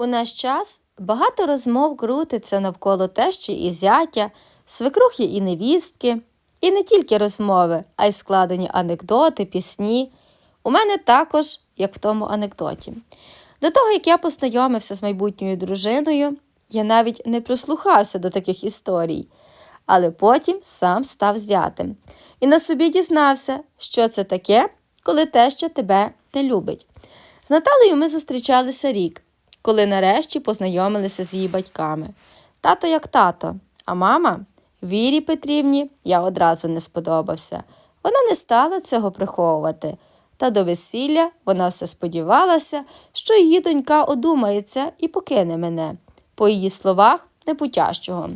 У наш час багато розмов крутиться навколо тещі і зятя, свекрухи і невістки, і не тільки розмови, а й складені анекдоти, пісні. У мене також, як в тому анекдоті. До того, як я познайомився з майбутньою дружиною, я навіть не прислухався до таких історій, але потім сам став зятем. І на собі дізнався, що це таке, коли теща тебе не любить. З Наталею ми зустрічалися рік, коли нарешті познайомилися з її батьками. Тато як тато, а мама Вірі Петрівні я одразу не сподобався. Вона не стала цього приховувати. Та до весілля вона все сподівалася, що її донька одумається і покине мене, по її словах, непутящого.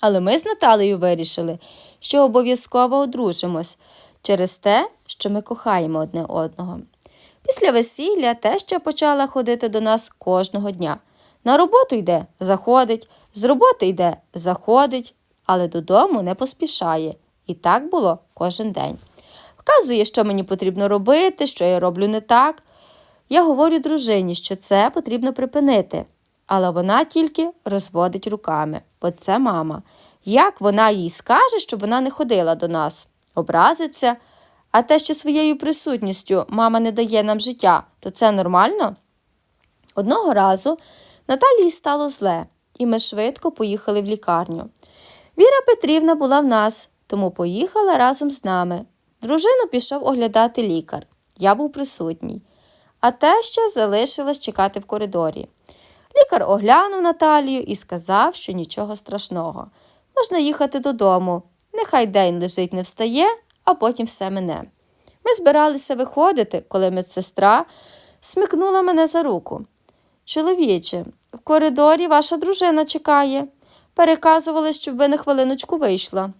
Але ми з Наталею вирішили, що обов'язково одружимось через те, що ми кохаємо одне одного. Після весілля теща почала ходити до нас кожного дня. На роботу йде, заходить, з роботи йде, заходить, але додому не поспішає. І так було кожен день. Вказує, що мені потрібно робити, що я роблю не так. Я говорю дружині, що це потрібно припинити, але вона тільки розводить руками, бо це мама. Як вона їй скаже, щоб вона не ходила до нас? Образиться. А те, що своєю присутністю мама не дає нам життя, то це нормально? Одного разу Наталії стало зле, і ми швидко поїхали в лікарню. Віра Петрівна була в нас, тому поїхала разом з нами. Дружину пішов оглядати лікар. Я був присутній. А теща залишилась чекати в коридорі. Лікар оглянув Наталію і сказав, що нічого страшного. Можна їхати додому. Нехай день лежить, не встає, а потім все мине. Ми збиралися виходити, коли медсестра смикнула мене за руку. Чоловіче, в коридорі ваша дружина чекає. Переказували, щоб ви на хвилиночку вийшла.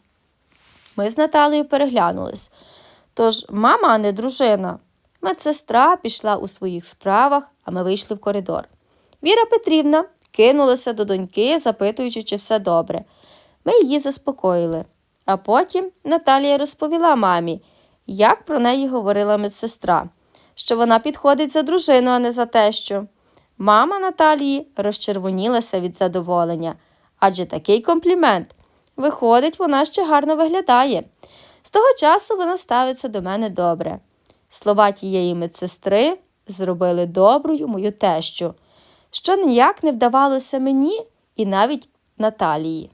Ми з Наталею переглянулись. Тож мама, а не дружина. Медсестра пішла у своїх справах, а ми вийшли в коридор. Віра Петрівна кинулася до доньки, запитуючи, чи все добре. Ми її заспокоїли. А потім Наталія розповіла мамі, як про неї говорила медсестра, що вона підходить за дружину, а не за тещу. Мама Наталії розчервонілася від задоволення, адже такий комплімент. Виходить, вона ще гарно виглядає. З того часу вона ставиться до мене добре. Слова тієї медсестри зробили доброю мою тещу, що ніяк не вдавалося мені і навіть Наталії.